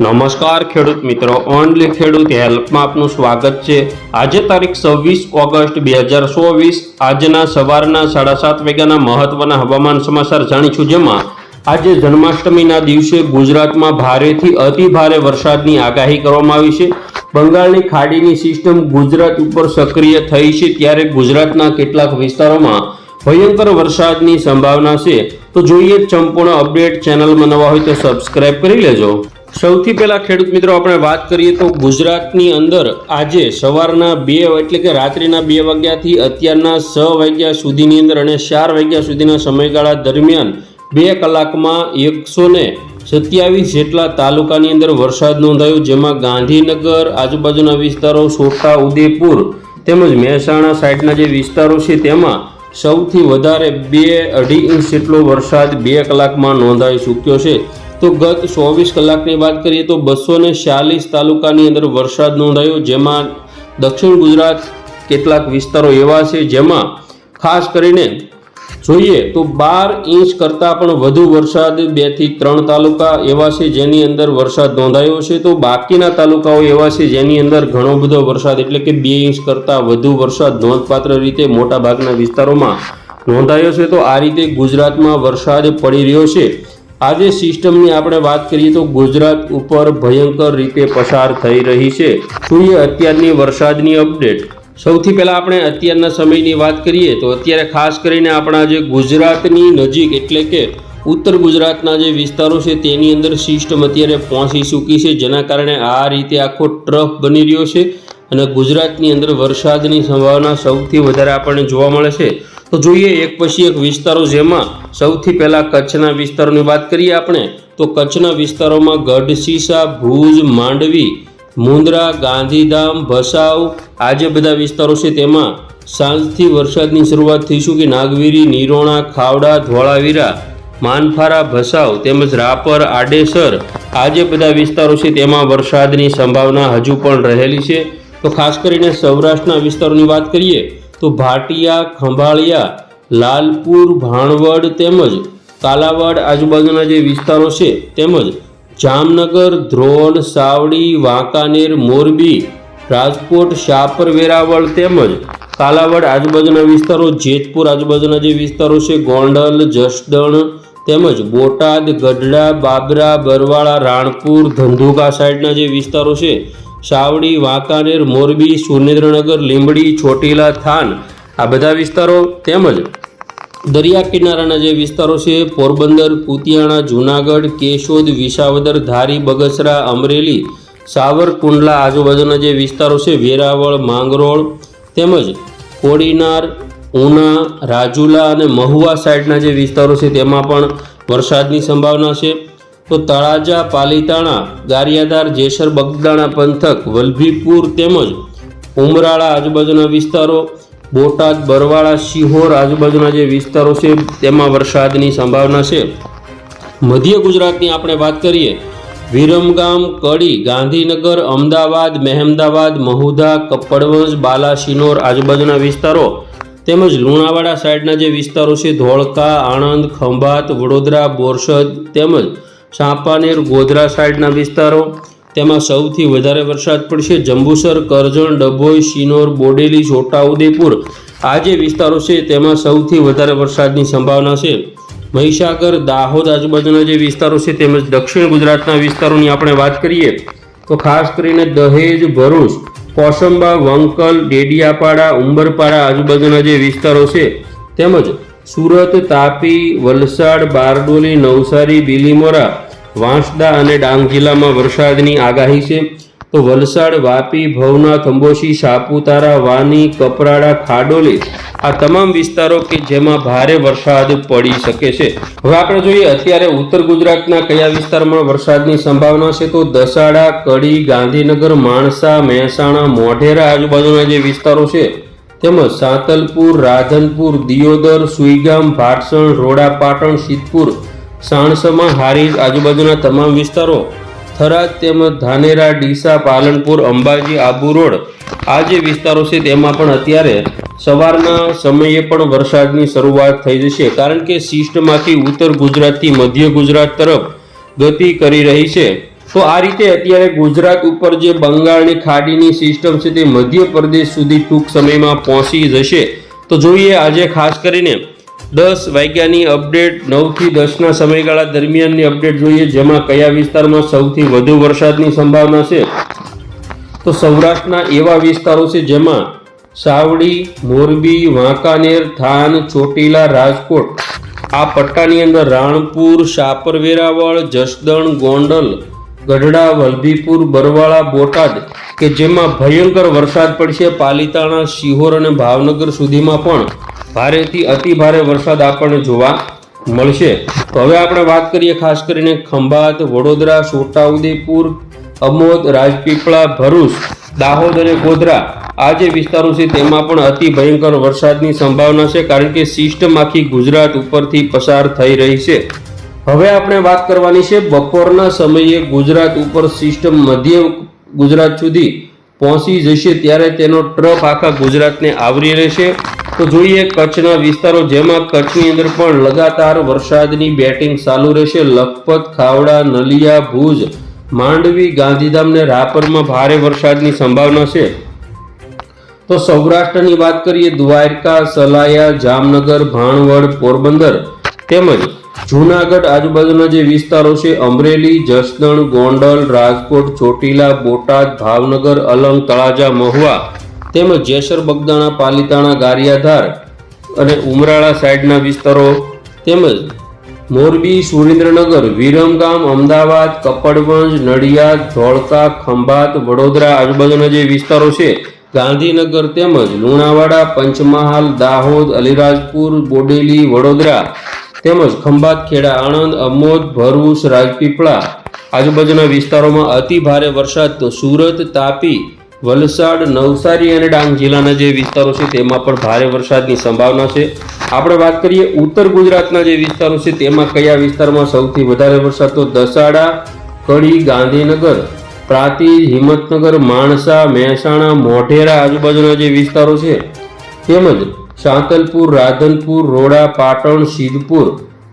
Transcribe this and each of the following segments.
નમસ્કાર ખેડૂત મિત્રો, ઓનલી ખેડૂત હેલ્પમાં આપનું સ્વાગત છે. આજે તારીખ છવ્વીસ ઓગસ્ટ બે હજાર ચોવીસ, આજના સવારના સાડા સાત વાગ્યાના મહત્વના હવામાન સમાચાર જાણીશું. જેમાં આજે જન્માષ્ટમીના દિવસે ગુજરાતમાં ભારેથી અતિ ભારે વરસાદની આગાહી કરવામાં આવી છે. બંગાળની ખાડીની સિસ્ટમ ગુજરાત ઉપર સક્રિય થઈ છે, ત્યારે ગુજરાતના કેટલાક વિસ્તારોમાં ભયંકર વરસાદની સંભાવના છે. તો જોઈએ સંપૂર્ણ અપડેટ ચેનલમાં નવા હોય તો સબસ્ક્રાઇબ કરી લેજો. સૌથી પહેલા ખેડૂત મિત્રો, આપણે વાત કરીએ તો ગુજરાતની અંદર આજે સવારના બે એટલે કે રાત્રિના બે વાગ્યાથી અત્યારના છ વાગ્યા સુધીની અંદર અને ચાર વાગ્યા સુધીના સમયગાળા દરમિયાન બે કલાકમાં એકસો ને સત્યાવીસ જેટલા તાલુકાની અંદર વરસાદ નોંધાયો, જેમાં ગાંધીનગર, આજુબાજુના વિસ્તારો, છોટા ઉદેપુર તેમજ મહેસાણા સાઈડના જે વિસ્તારો છે તેમાં સૌથી વધારે બે અઢી ઇંચ જેટલો વરસાદ બે કલાકમાં નોંધાઈ ચૂક્યો છે. તો ગત ચોવીસ કલાકની વાત કરીએ તો બસો ને ચાલીસ તાલુકાની અંદર વરસાદ નોંધાયો, જેમાં દક્ષિણ ગુજરાત કેટલાક વિસ્તારો એવા છે જેમાં ખાસ કરીને જોઈએ તો બાર ઇંચ કરતાં પણ વધુ વરસાદ બેથી ત્રણ તાલુકા એવા છે જેની અંદર વરસાદ નોંધાયો છે. તો બાકીના તાલુકાઓ એવા છે જેની અંદર ઘણો બધો વરસાદ, એટલે કે બે ઇંચ કરતાં વધુ વરસાદ નોંધપાત્ર રીતે મોટા ભાગના વિસ્તારોમાં નોંધાયો છે. તો આ રીતે ગુજરાતમાં વરસાદ પડી રહ્યો છે. આજે સિસ્ટમની આપણે વાત કરીએ તો ગુજરાત ઉપર ભયંકર રીતે પસાર થઈ રહી છે. જોઈએ અત્યારની વરસાદની અપડેટ. સૌથી પહેલાં આપણે અત્યારના સમયની વાત કરીએ તો અત્યારે ખાસ કરીને આપણા જે ગુજરાતની નજીક એટલે કે ઉત્તર ગુજરાતના જે વિસ્તારો છે તેની અંદર સિસ્ટમ અત્યારે પહોંચી ચૂકી છે. જેના કારણે આ રીતે આખો ટ્રફ બની રહ્યો છે અને ગુજરાતની અંદર વરસાદની સંભાવના સૌથી વધારે આપણને જોવા મળે છે. તો જોઈએ, એક પછી એક વિસ્તારો જેમાં સૌથી પહેલાં કચ્છના વિસ્તારોની વાત કરીએ આપણે, તો કચ્છના વિસ્તારોમાં ગઢશીસા ભુજ, માંડવી મુંદ્રા ગાંધીધામ, ભસાઉ, આ જે બધા વિસ્તારો છે તેમાં સાંજથી વરસાદની શરૂઆત થઈ શું કે નાગવીરી, નિરોણા, ખાવડા, ધોળાવીરા, માનફારા, ભસાઉ તેમજ રાપર, આડેસર, આ જે બધા વિસ્તારો છે તેમાં વરસાદની સંભાવના હજુ પણ રહેલી છે. તો ખાસ કરીને સૌરાષ્ટ્રના વિસ્તારોની વાત કરીએ તો ભાટિયા, ખંભાળિયા, લાલપુર, ભાણવડ તેમજ કાલાવાડ આજુબાજુના જે વિસ્તારો છે તેમજ જામનગર ધ્રોલ સાવડી, વાંકાનેર, મોરબી, રાજકોટ, શાપર, વેરાવળ તેમજ કાલાવડ આજુબાજુના વિસ્તારો, જેતપુર આજુબાજુના જે વિસ્તારો છે, ગોંડલ, જસદણ તેમજ બોટાદ, ગઢડા, બાબરા, બરવાળા, રાણપુર, ધંધુકા સાઈડના જે વિસ્તારો છે સાવડી, વાંકાનેર, મોરબી, સુરેન્દ્રનગર, લીંબડી, ચોટીલા, થાન આ બધા વિસ્તારો તેમજ દરિયા કિનારાના જે વિસ્તારો છે, પોરબંદર, કુતિયાણા, જૂનાગઢ, કેશોદ, વિસાવદર, ધારી, બગસરા, અમરેલી, સાવરકુંડલા આજુબાજુના જે વિસ્તારો છે, વેરાવળ, માંગરોળ તેમજ કોડીનાર, ઉના, રાજુલા અને મહુવા સાઈડના જે વિસ્તારો છે, તેમાં પણ વરસાદની સંભાવના છે. તો તળાજા, પાલીતાણા ગારિયાદાર જેસર, બગદાણા પંથક, વલભીપુર તેમજ ઉમરાળા આજુબાજુના વિસ્તારો, બોટાદ, બરવાળા, શિહોર આજુબાજુના જે વિસ્તારો છે, તેમાં વરસાદની સંભાવના છે. મધ્ય ગુજરાતની આપણે વાત કરીએ, વિરમગામ, કડી, ગાંધીનગર, અમદાવાદ, મહેમદાવાદ, મહુધા કપડવંજ બાલાસિનોર આજુબાજુના વિસ્તારો, તેમજ લુણાવાડા સાઈડના જે વિસ્તારો છે, ધોળકા, આણંદ, ખંભાત, વડોદરા, બોરસદ તેમજ ચાંપાનેર ગોધરા સાઈડના વિસ્તારો. તેમાં સૌથી વધારે વરસાદ પડશે જંબુસર, કરજણ, ડભોઈ, શિનોર, બોડેલી છોટાઉદેપુર આ જે વિસ્તારો છે તેમાં સૌથી વધારે વરસાદની સંભાવના છે. મહીસાગર, દાહોદ આજુબાજુના જે વિસ્તારો છે તેમજ દક્ષિણ ગુજરાતના વિસ્તારોની આપણે વાત કરીએ, તો ખાસ કરીને દહેજ, ભરૂચ, કોસંબા, વંકલ, ડેડિયાપાડા, ઉંબરપાડા આજુબાજુના જે વિસ્તારો છે તેમજ સુરત, તાપી, વલસાડ, બારડોલી, નવસારી, બીલીમોરા, વાંસદા અને ડાંગ જિલ્લામાં વરસાદની આગાહી છે. તો વલસાડ, વાપી ભવનાથ અંબોશી સાપુતારા, વાની, કપરાડા, ખાડોલી આ તમામ વિસ્તારો કે જેમાં ભારે વરસાદ પડી શકે છે. હવે આપણે જોઈએ અત્યારે ઉત્તર ગુજરાતના કયા વિસ્તારમાં વરસાદની સંભાવના છે. તો દસાડા, કડી, ગાંધીનગર, માણસા, મહેસાણા, મોઢેરા આજુબાજુના જે વિસ્તારો છે તેમજ સાંતલપુર, રાધનપુર, દિયોદર, સુઈગામ, ભાટસણ રોડા પાટણ સિદ્ધપુર સાણસમા હારીજ આજુબાજુના તમામ વિસ્તારો, થરાદ તેમજ ધાનેરા, ડીસા, પાલનપુર, અંબાજી, આબુ રોડ આ જે વિસ્તારો છે તેમાં પણ અત્યારે સવારના સમયે પણ વરસાદની શરૂઆત થઈ જશે. કારણ કે સિસ્ટમાંથી ઉત્તર ગુજરાતથી મધ્ય ગુજરાત તરફ ગતિ કરી રહી છે. તો આ રીતે અત્યારે ગુજરાત ઉપર જે બંગાળની ખાડીની સિસ્ટમ છે તે મધ્યપ્રદેશ સુધી ટૂંક સમયમાં પહોંચી જશે. તો જોઈએ આજે ખાસ કરીને દસ વાગ્યાની અપડેટ નવથી દસના સમયગાળા દરમિયાનની અપડેટ જોઈએ, જેમાં કયા વિસ્તારમાં સૌથી વધુ વરસાદની સંભાવના છે? તો સૌરાષ્ટ્રના એવા વિસ્તારો છે જેમાં સાવડી, મોરબી, વાંકાનેર, થાન, ચોટીલા, રાજકોટ, આ પટ્ટાની અંદર રાણપુર શાપર વેરાવળ જસદણ, ગોંડલ ગઢડા, વલભીપુર, બરવાળા, બોટાદ કે જેમાં ભયંકર વરસાદ પડશે, પાલિતાણા, શિહોર અને ભાવનગર સુધીમાં પણ ભારેથી અતિ ભારે વરસાદ આપણને જોવા મળશે. તો હવે આપણે વાત કરીએ ખાસ કરીને ખંભાત, વડોદરા, છોટાઉદેપુર, અમોદ, રાજપીપળા, ભરૂચ, દાહોદ અને ગોધરા. આ જે વિસ્તારો છે તેમાં પણ અતિ ભયંકર વરસાદની સંભાવના છે, કારણ કે સિસ્ટમ આખી ગુજરાત ઉપરથી પસાર થઈ રહી છે. હવે આપણે વાત કરવાની છે બપોરના સમયે ગુજરાત ઉપર સિસ્ટમ મધ્ય ગુજરાત સુધી પહોંચી જશે ત્યારે તેનો ટ્રફ આખા ગુજરાતને આવરી રહેશે તો જોઈએ કચ્છના વિસ્તારો જેમાં કચ્છની અંદર પણ લગાતાર વરસાદની બેટિંગ ચાલુ રહેશે. લખપત, ખાવડા, નલિયા, ભુજ, માંડવી, ગાંધીધામ ને રાપરમાં ભારે વરસાદની સંભાવના છે. તો સૌરાષ્ટ્રની વાત કરીએ, દ્વારકા, સલાયા, જામનગર, ભાણવડ, પોરબંદર તેમજ જૂનાગઢ આજુબાજુના જે વિસ્તારો છે, અમરેલી, જસદણ, ગોંડલ, રાજકોટ, ચોટીલા, બોટાદ, ભાવનગર, અલંગ, તળાજા, મહુવા તેમજ જેસર, બગદાણા, પાલીતાણા, ગારિયાધાર અને ઉમરાળા સાઈડના વિસ્તારો તેમજ મોરબી, સુરેન્દ્રનગર, વિરમગામ, અમદાવાદ, કપડવંજ, નડિયાદ, ધોળકા, ખંભાત, વડોદરા આજુબાજુના જે વિસ્તારો છે, ગાંધીનગર તેમજ લુણાવાડા, પંચમહાલ, દાહોદ, અલીરાજપુર, બોડેલી, વડોદરા તેમજ ખંભાત ખેડા આણંદ, અમોદ, ભરૂચ, રાજપીપળા આજુબાજુના વિસ્તારોમાં અતિ ભારે વરસાદ તો સુરત, તાપી, વલસાડ, નવસારી અને ડાંગ જિલ્લાના જે વિસ્તારો છે તેમાં પણ ભારે વરસાદની સંભાવના છે. આપણે વાત કરીએ ઉત્તર ગુજરાતના જે વિસ્તારો છે તેમાં કયા વિસ્તારમાં સૌથી વધારે વરસાદ? તો દસાડા, કડી, ગાંધીનગર, પ્રાતિજ, હિંમતનગર, માણસા, મહેસાણા, મોઢેરા આજુબાજુના જે વિસ્તારો છે તેમજ સાંતલપુર, રાધનપુર, રોડા, પાટણ, સિદ્ધપુર,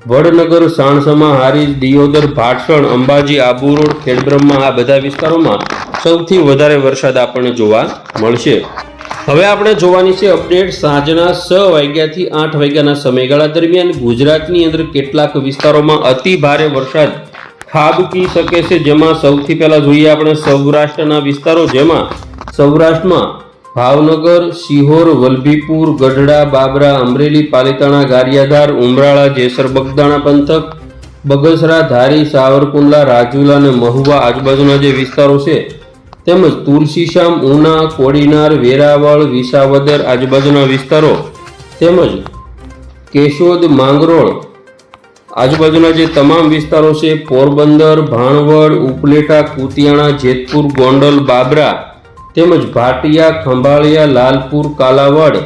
વડનગર, સાણસમા, હારીજ, દિયોદર, ભાટસણ, અંબાજી, આબુ રોડ, ખેડબ્રહ્મા આ બધા વિસ્તારોમાં સૌથી વધારે વરસાદ આપણને જોવા મળશે. હવે આપણે જોવાની છે અપડેટ સાંજના છ વાગ્યાથી આઠ વાગ્યાના સમયગાળા દરમિયાન ગુજરાતની અંદર કેટલાક વિસ્તારોમાં અતિ ભારે વરસાદ ખાબકી શકે છે, જેમાં સૌથી પહેલાં જોઈએ આપણે સૌરાષ્ટ્રના વિસ્તારો, જેમાં સૌરાષ્ટ્રમાં ભાવનગર સિહોર વલભીપુર, ગઢડા, બાબરા, અમરેલી, પાલિતાણા, ગારિયાધાર, ઉમરાળા, જેસર, બગદાણા પંથક, બગસરા, ધારી, સાવરકુંડલા, રાજુલા અને મહુવા આજુબાજુના જે વિસ્તારો છે, તેમજ તુલસીશામ ઉના, કોડીનાર, વેરાવળ, વિસાવદર આજુબાજુના વિસ્તારો, તેમજ કેશોદ, માંગરોળ આજુબાજુના જે તમામ વિસ્તારો છે, પોરબંદર, ભાણવડ, ઉપલેટા, કુતિયાણા, જેતપુર, ગોંડલ, બાબરા તેમજ ભાટિયા, ખંભાળિયા, લાલપુર, કાલાવડ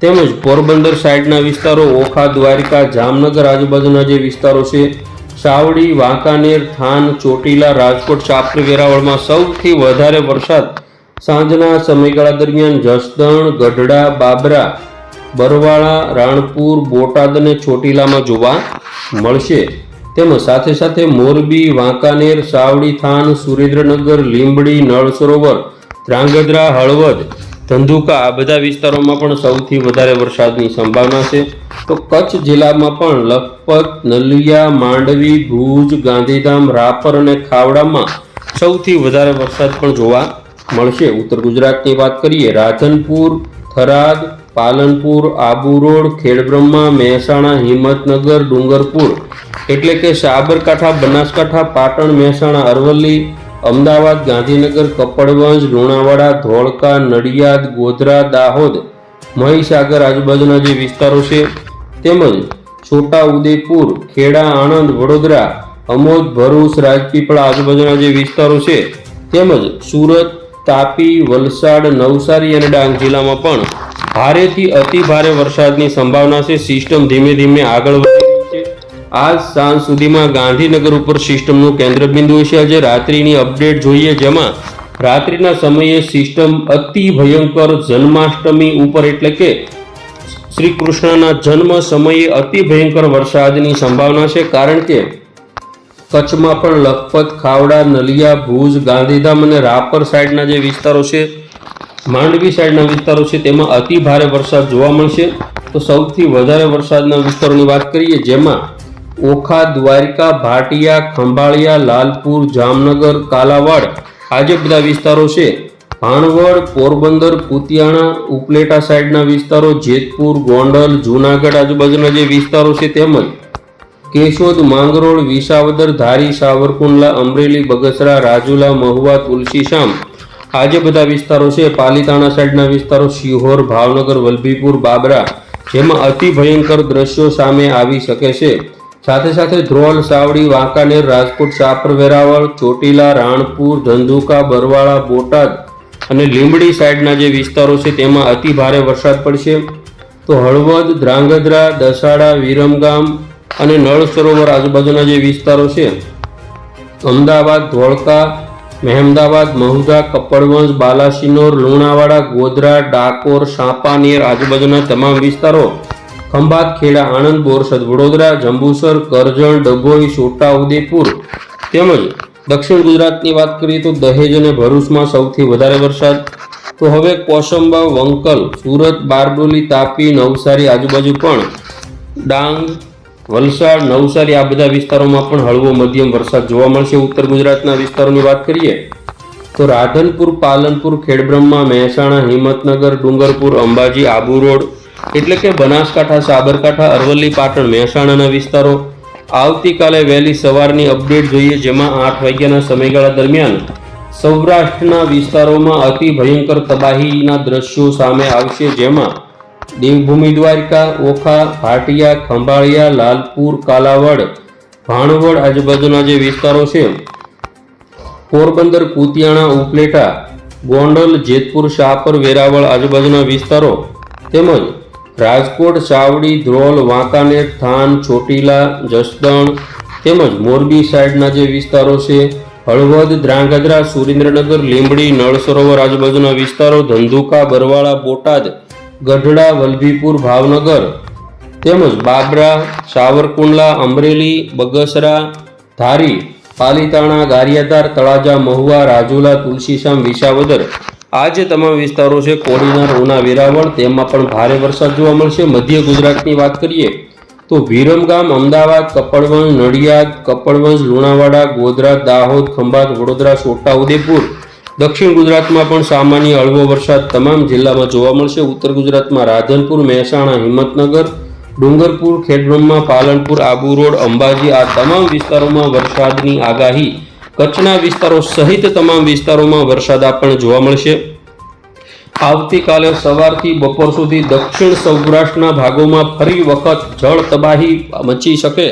તેમજ પોરબંદર સાઈડના વિસ્તારો, ઓખા, દ્વારિકા, જામનગર આજુબાજુના જે વિસ્તારો છે, સાવડી, વાંકાનેર, થાન, ચોટીલા, રાજકોટ ચાપરી વેરાવળમાં સૌથી વધારે વરસાદ સાંજના સમયગાળા દરમિયાન જસદણ, ગઢડા, બાબરા, બરવાળા, રાણપુર, બોટાદ અને ચોટીલામાં જોવા મળશે. તેમજ સાથે સાથે મોરબી, વાંકાનેર, સાવડી, થાન, સુરેન્દ્રનગર, લીંબડી, નળ સરોવર ધ્રાંગધ્રા હળવદ, ધંધુકા આ બધા વિસ્તારોમાં પણ સૌથી વધારે વરસાદની સંભાવના છે. તો કચ્છ જિલ્લામાં પણ લખપત, નલિયા, માંડવી, ભુજ, ગાંધીધામ, રાપર અને ખાવડામાં સૌથી વધારે વરસાદ પણ જોવા મળશે. ઉત્તર ગુજરાતની વાત કરીએ, રાધનપુર, થરાદ, પાલનપુર, આબુ રોડ, ખેડબ્રહ્મા, મહેસાણા, હિંમતનગર, ડુંગરપુર. એટલે કે સાબરકાંઠા, બનાસકાંઠા, પાટણ, મહેસાણા, અરવલ્લી અમદાવાદ, ગાંધીનગર, કપડવંજ, લુણાવાડા, ધોળકા, નડિયાદ, ગોધરા, દાહોદ, મહીસાગર આજુબાજુના જે વિસ્તારો છે, તેમજ છોટા ઉદેપુર ખેડા, આણંદ, વડોદરા, અમોદ, ભરૂચ, રાજપીપળા આજુબાજુના જે વિસ્તારો છે, તેમજ સુરત, તાપી, વલસાડ, નવસારી અને ડાંગ જિલ્લામાં પણ ભારેથી અતિ ભારે વરસાદની સંભાવના છે. સિસ્ટમ ધીમે ધીમે આગળ વધી આજ સાંજ સુધીમાં ગાંધીનગર ઉપર સિસ્ટમનું કેન્દ્રબિંદુ છે આજે રાત્રિની અપડેટ જોઈએ, જેમાં રાત્રિના સમયે સિસ્ટમ અતિ ભયંકર જન્માષ્ટમી ઉપર એટલે કે શ્રી કૃષ્ણના જન્મ સમયે અતિ ભયંકર વરસાદની સંભાવના છે. કારણ કે કચ્છમાં પણ લખપત, ખાવડા, નલિયા, ભુજ, ગાંધીધામ અને રાપર સાઈડના જે વિસ્તારો છે, માંડવી સાઈડના વિસ્તારો છે, તેમાં અતિ ભારે વરસાદ જોવા મળશે. તો સૌથી વધારે વરસાદના વિસ્તારોની વાત કરીએ, જેમાં ઓખા, દ્વારિકા, ભાટિયા, ખંભાળિયા, લાલપુર, જામનગર, કાલાવાડ આજે બધા વિસ્તારો છે. ભાણવડ, પોરબંદર કુતિયાણા ઉપલેટા સાઈડના વિસ્તારો, જેતપુર, ગોંડલ, જૂનાગઢ આજુબાજુના જે વિસ્તારો છે તેમજ કેશોદ, માંગરોળ, વિસાવદર, ધારી, સાવરકુંડલા, અમરેલી, બગસરા, રાજુલા, મહુવા તુલસીશામ આજે બધા વિસ્તારો છે. પાલીતાણા સાઈડના વિસ્તારો શિહોર, ભાવનગર, વલભીપુર, બાબરા જેમાં અતિ ભયંકર દ્રશ્યો સામે આવી શકે છે. સાથે સાથે ધ્રોલ, સાવડી, વાંકાનેર, રાજકોટ, સાપર, વેરાવળ, ચોટીલા, રાણપુર, ધંધુકા, બરવાળા, બોટાદ અને લીંબડી સાઈડના જે વિસ્તારો છે તેમાં અતિ ભારે વરસાદ પડશે. તો હળવદ, ધ્રાંગધ્રા, દસાડા, વિરમગામ અને નળ સરોવર આજુબાજુના જે વિસ્તારો છે, અમદાવાદ ધોળકા મહેમદાવાદ, મહુધા, કપડવંજ, બાલાસિનોર, લુણાવાડા, ગોધરા, ડાકોર, સાપાનેર આજુબાજુના તમામ વિસ્તારો ખંભાત, ખેડા, આણંદ, બોરસદ, વડોદરા, જંબુસર, કરજણ, ડભોઈ છોટાઉદેપુર તેમજ દક્ષિણ ગુજરાતની વાત કરીએ તો દહેજ અને ભરૂચમાં સૌથી વધારે વરસાદ. તો હવે કોસંબા, વંકલ, સુરત, બારડોલી, તાપી, નવસારી આજુબાજુ પણ ડાંગ, વલસાડ, નવસારી આ બધા વિસ્તારોમાં પણ હળવો મધ્યમ વરસાદ જોવા મળશે. ઉત્તર ગુજરાતના વિસ્તારોની વાત કરીએ તો રાધનપુર, પાલનપુર, ખેડબ્રહ્મા, મહેસાણા, હિંમતનગર, ડુંગરપુર, અંબાજી, આબુ રોડ એટલે કે બનાસકાંઠા, સાબરકાંઠા, અરવલ્લી, પાટણ મહેસાણાના વિસ્તારો આવતીકાલે વહેલી સવારની અપડેટ જોઈએ, જેમાં આઠ વાગ્યાના સમયગાળા દરમિયાન સૌરાષ્ટ્રના વિસ્તારોમાં અતિ ભયંકર તબાહીના દ્રશ્યો સામે આવશે, જેમાં દેવભૂમિ દ્વારકા, ઓખા, ભાટિયા, ખંભાળિયા, લાલપુર, કાલાવડ, ભાણવડ આજુબાજુના જે વિસ્તારો છે, પોરબંદર, કુતિયાણા, ઉપલેટા, ગોંડલ, જેતપુર શાહપર વેરાવળ આજુબાજુના વિસ્તારો તેમજ રાજકોટ ચાવડી ધ્રોલ, વાંકાનેર, થાન, ચોટીલા, જસદણ તેમજ મોરબી સાઈડના જે વિસ્તારો છે, હળવદ, ધ્રાંગધ્રા, સુરેન્દ્રનગર, લીંબડી નળ સરોવર આજુબાજુના વિસ્તારો, ધંધુકા, બરવાળા, બોટાદ, ગઢડા, વલભીપુર, ભાવનગર તેમજ બાબરા, સાવરકુંડલા, અમરેલી, બગસરા, ધારી, પાલીતાણા, ગારિયાધાર, તળાજા, મહુવા, રાજુલા, તુલસીશામ, વિસાવદર આ જે તમામ વિસ્તારો છે, કોડીનાર, ઉના, વેરાવળ, તેમાં પણ ભારે વરસાદ જોવા મળશે. મધ્ય ગુજરાતની વાત કરીએ તો વિરમગામ અમદાવાદ, કપડવંજ, નડિયાદ, કપડવંજ, લુણાવાડા, ગોધરા, દાહોદ, ખંભાત, વડોદરા છોટાઉદેપુર દક્ષિણ ગુજરાતમાં પણ સામાન્ય હળવો વરસાદ તમામ જિલ્લામાં જોવા મળશે. ઉત્તર ગુજરાતમાં રાધનપુર, મહેસાણા, હિંમતનગર, ડુંગરપુર, ખેડબ્રહ્મા, પાલનપુર, આબુ રોડ, અંબાજી આ તમામ વિસ્તારોમાં વરસાદની આગાહી કચ્છના વિસ્તારો સહિત તમામ વિસ્તારોમાં વરસાદ આપણને જોવા મળશે. આવતીકાલે સવારથી બપોર સુધી દક્ષિણ સૌરાષ્ટ્રના ભાગોમાં ફરી વખત જળ તબાહી મચી શકે,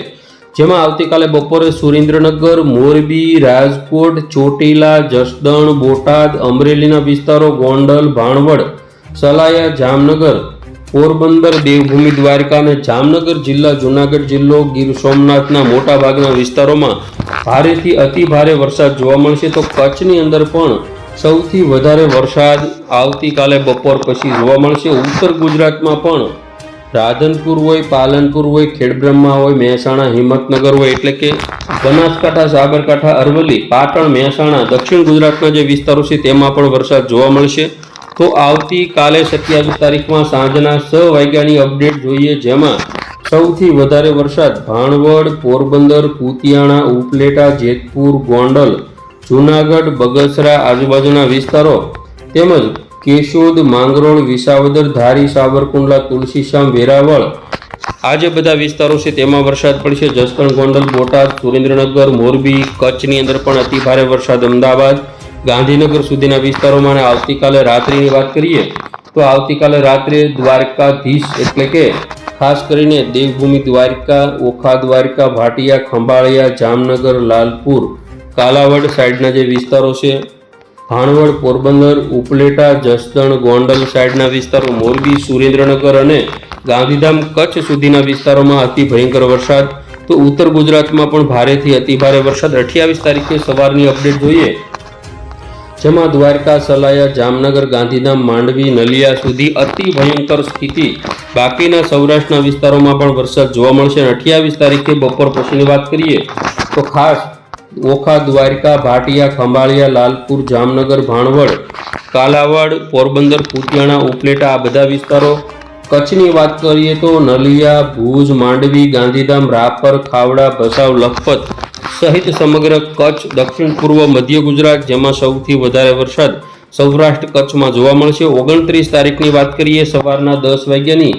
જેમાં આવતીકાલે બપોરે સુરેન્દ્રનગર, મોરબી, રાજકોટ, ચોટીલા, જસદણ, બોટાદ, અમરેલીના વિસ્તારો, ગોંડલ, ભાણવડ, સલાયા, જામનગર પોરબંદર દેવભૂમિ દ્વારકા અને જામનગર જિલ્લા જુનાગઢ જિલ્લો ગીર સોમનાથના મોટાભાગના વિસ્તારોમાં ભારેથી અતિ ભારે વરસાદ જોવા મળશે. તો કચ્છની અંદર પણ સૌથી વધારે વરસાદ આવતીકાલે બપોર પછી જોવા મળશે. ઉત્તર ગુજરાતમાં પણ રાધનપુર હોય, પાલનપુર હોય, ખેડબ્રહ્મા હોય, મહેસાણા, હિંમતનગર હોય, એટલે કે બનાસકાંઠા, સાબરકાંઠા, અરવલ્લી, પાટણ, મહેસાણા, દક્ષિણ ગુજરાતના જે વિસ્તારો છે તેમાં પણ વરસાદ જોવા મળશે. તો આવતીકાલે સત્યાવીસ તારીખમાં સાંજના છ વાગ્યાની અપડેટ જોઈએ, જેમાં સૌથી વધારે વરસાદ ભાણવડ, પોરબંદર, કુતિયાણા, ઉપલેટા, જેતપુર, ગોંડલ, જૂનાગઢ, બગસરા આજુબાજુના વિસ્તારો તેમજ કેશોદ, માંગરોળ, વિસાવદર, ધારી સાબરકુંડલા તુલસીશ્યામ, વેરાવળ આ જે બધા વિસ્તારો છે તેમાં વરસાદ પડશે. જસદણ ગોંડલ, બોટાદ, સુરેન્દ્રનગર, મોરબી, કચ્છની અંદર પણ અતિ ભારે વરસાદ અમદાવાદ ગાંધીનગર સુધીના વિસ્તારોમાં આવતીકાલે રાત્રિની વાત કરીએ, તો આવતીકાલે રાત્રે દ્વારકાધીશ એટલે કે ખાસ કરીને દેવભૂમિ દ્વારકા, ઓખા દ્વારકા, ભાટિયા, ખંભાળિયા, જામનગર, લાલપુર, કાલાવડ સાઈડના જે વિસ્તારો છે, ભાણવડ, પોરબંદર, ઉપલેટા, જસદણ, ગોંડલ સાઈડના વિસ્તારો, મોરબી, સુરેન્દ્રનગર અને ગાંધીધામ કચ્છ સુધીના વિસ્તારોમાં અતિ ભયંકર વરસાદ. તો ઉત્તર ગુજરાતમાં પણ ભારેથી અતિ ભારે વરસાદ. અઠ્યાવીસ તારીખે સવારની અપડેટ જોઈએ જેમાં દ્વારકા, સલાયા, જામનગર, ગાંધીધામ, માંડવી, નલિયા સુધી અતિ ભયંકર સ્થિતિ. બાકીના સૌરાષ્ટ્રના વિસ્તારોમાં પણ વરસાદ જોવા મળશે અને અઠ્યાવીસ તારીખે બપોર પછીની વાત કરીએ, તો ખાસ ઓખા, દ્વારકા, ભાટિયા, ખંભાળિયા, લાલપુર, જામનગર, ભાણવડ, કાલાવાડ, પોરબંદર, કુતિયાણા, ઉપલેટા આ બધા વિસ્તારો કચ્છની વાત કરીએ તો નલિયા, ભુજ, માંડવી, ગાંધીધામ, રાપર, ખાવડા, ભસાવ, લખપત સહિત સમગ્ર કચ્છ, દક્ષિણ પૂર્વ, મધ્ય ગુજરાત, જેમાં સૌથી વધારે વરસાદ સૌરાષ્ટ્ર કચ્છમાં જોવા મળશે. ઓગણત્રીસ તારીખની વાત કરીએ, સવારના દસ વાગ્યાની,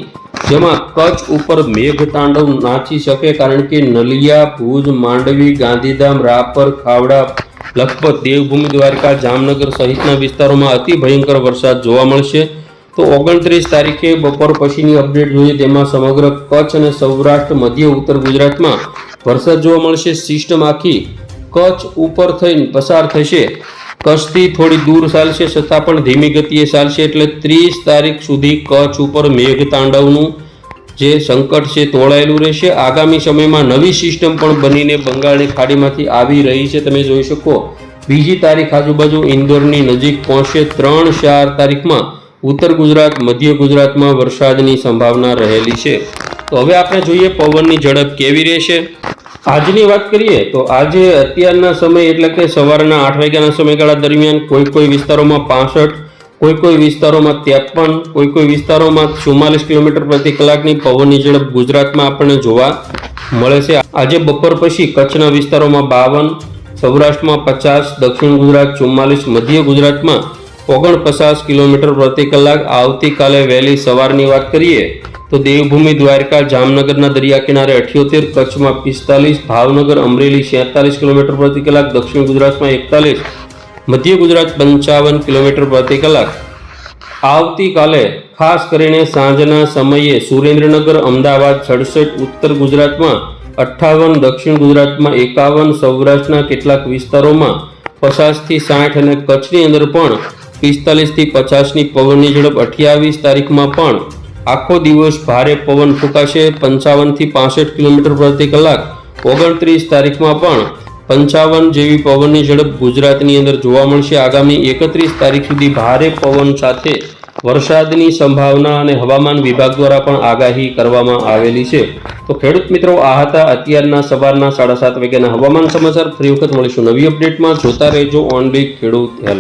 જેમાં કચ્છ ઉપર મેઘતાંડવ નાચી શકે કારણ કે નલિયા, ભુજ, માંડવી, ગાંધીધામ, રાપર, ખાવડા, લખપત, દેવભૂમિ, દ્વારકા, જામનગર સહિતના વિસ્તારોમાં અતિ ભયંકર વરસાદ જોવા મળશે. તો ઓગણત્રીસ તારીખે બપોર પછીની અપડેટ જોઈએ, તેમાં સમગ્ર કચ્છ અને સૌરાષ્ટ્ર, મધ્ય, ઉત્તર ગુજરાતમાં વરસાદ જોવા મળશે. સિસ્ટમ આખી કચ્છ ઉપર થઈને પસાર થશે. કચ્છથી થોડી દૂર ચાલશે, છતાં પણ ધીમી ગતિએ ચાલશે. એટલે ત્રીસ તારીખ સુધી કચ્છ ઉપર મેઘ તાંડવનું જે સંકટ છે, તોળાયેલું રહેશે. આગામી સમયમાં નવી સિસ્ટમ પણ બનીને બંગાળની ખાડીમાંથી આવી રહી છે. તમે જોઈ શકો, બીજી તારીખ આજુબાજુ ઇન્દોરની નજીક પહોંચશે. ત્રણ ચાર તારીખમાં ઉત્તર ગુજરાત, મધ્ય ગુજરાતમાં વરસાદની સંભાવના રહેલી છે. તો હવે આપણે જોઈએ પવનની ઝડપ કેવી રહેશે. આજની વાત કરીએ તો આજે અત્યારના સમય એટલે કે સવારના આઠ વાગ્યાના સમયગાળા દરમિયાન કોઈ કોઈ વિસ્તારોમાં પાસઠ, કોઈ કોઈ વિસ્તારોમાં ત્રેપન, કોઈ કોઈ વિસ્તારોમાં ચુમ્માલીસ કિલોમીટર પ્રતિ કલાકની પવનની ઝડપ ગુજરાતમાં આપણને જોવા મળે છે. આજે બપોર પછી કચ્છના વિસ્તારોમાં બાવન, સૌરાષ્ટ્રમાં પચાસ, દક્ષિણ ગુજરાત ચુમ્માલીસ, મધ્ય ગુજરાતમાં ઓગણપચાસ કિલોમીટર પ્રતિ કલાક આવતીકાલે વહેલી સવારની વાત કરીએ, તો દેવભૂમિ દ્વારકા જામનગરના દરિયા કિનારે અઠ્યોતેર, કચ્છમાં પિસ્તાલીસ, ભાવનગર, અમરેલી છેતાલીસ કિલોમીટર પ્રતિ કલાક, દક્ષિણ ગુજરાતમાં એકતાલીસ, મધ્ય ગુજરાત પંચાવન કિલોમીટર પ્રતિ કલાક. આવતીકાલે ખાસ કરીને સાંજના સમયે સુરેન્દ્રનગર, અમદાવાદ, સડસઠ, ઉત્તર ગુજરાતમાં અઠ્ઠાવન, દક્ષિણ ગુજરાતમાં એકાવન, સૌરાષ્ટ્રના કેટલાક વિસ્તારોમાં પચાસથી સાઠ અને કચ્છની અંદર પણ પિસ્તાલીસથી પચાસની પવનની ઝડપ અઠ્યાવીસ તારીખમાં પણ આખો દિવસ ભારે પવન ફૂંકાશે. પંચાવનથી પાસઠ કિલોમીટર પ્રતિ કલાક. ઓગણત્રીસ તારીખમાં પણ પંચાવન જેવી પવનની ઝડપ ગુજરાતની અંદર જોવા મળશે. આગામી એકત્રીસ તારીખ સુધી ભારે પવન સાથે વરસાદની સંભાવના અને હવામાન વિભાગ દ્વારા પણ આગાહી કરવામાં આવેલી છે. તો ખેડૂત મિત્રો, આ હતા અત્યારના સવારના સાડા સાત વાગ્યાના હવામાન સમાચાર. ફરી વખત મળીશું નવી અપડેટમાં. જોતા રહેજો ઓન બી ખેડૂત હેલ્પ